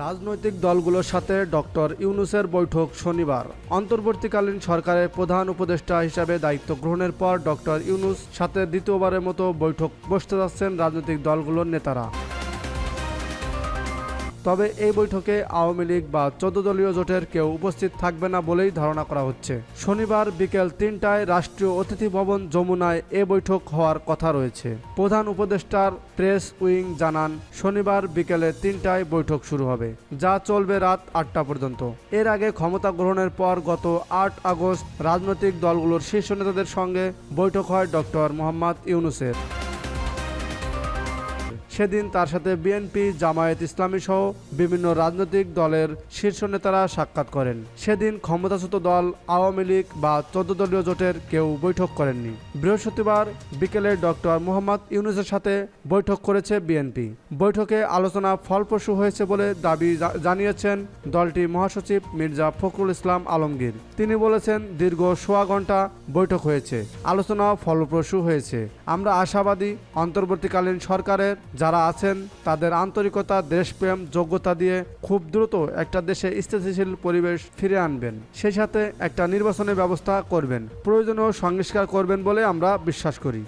রাজনৈতিক দলগুলোর সাথে ডক্টর ইউনুসের বৈঠক শনিবার। অন্তর্বর্তীকালীন সরকারের প্রধান উপদেষ্টা হিসাবে দায়িত্ব গ্রহণের পর ডক্টর ইউনুস সাথে দ্বিতীয়বারের মতো বৈঠক বসতে যাচ্ছেন রাজনৈতিক দলগুলোর নেতারা। তবে এই বৈঠকে আওয়ামী লীগ বা চোদ্দ দলীয় জোটের কেউ উপস্থিত থাকবে না বলেই ধারণা করা হচ্ছে। শনিবার বিকেল তিনটায় রাষ্ট্রীয় অতিথি ভবন যমুনায় এ বৈঠক হওয়ার কথা রয়েছে। প্রধান উপদেষ্টার প্রেস উইং জানান, শনিবার বিকেলে তিনটায় বৈঠক শুরু হবে, যা চলবে রাত আটটা পর্যন্ত। এর আগে ক্ষমতা গ্রহণের পর গত আট আগস্ট রাজনৈতিক দলগুলোর শীর্ষ নেতাদের সঙ্গে বৈঠক হয় ডক্টর মোহাম্মদ ইউনুসের। সেদিন তার সাথে বিএনপি, জামায়াত ইসলামী সহ বিভিন্ন রাজনৈতিক দলের শীর্ষ নেতারা সাক্ষাৎ করেন। সেদিন ক্ষমতাচ্যুত দল, আওয়ামী লীগ বা চোদ্দ দলীয় জোটের কেউ বৈঠক করেননি। বৃহস্পতিবার বিকেলে ডক্টর মোহাম্মদ ইউনুসের সাথে বৈঠক করেছে বিএনপি। বৈঠকে আলোচনা ফলপ্রসূ হয়েছে বলে দাবি জানিয়েছেন দলটি মহাসচিব মির্জা ফখরুল ইসলাম আলমগীর। তিনি বলেছেন, দীর্ঘ সোয়া ঘণ্টা বৈঠক হয়েছে। আলোচনা ফলপ্রসূ হয়েছে। আমরা আশাবাদী, অন্তর্বর্তীকালীন সরকারের যারা আছেন, তাদের আন্তরিকতা, দেশপ্রেম, যোগ্যতা দিয়ে খুব দ্রুত একটা দেশে স্থিতিশীল পরিবেশ ফিরে আনবেন। সেই সাথে একটা নির্বাচনের ব্যবস্থা করবেন। প্রয়োজনীয় সংস্কার করবেন বলে আমরা বিশ্বাস করি।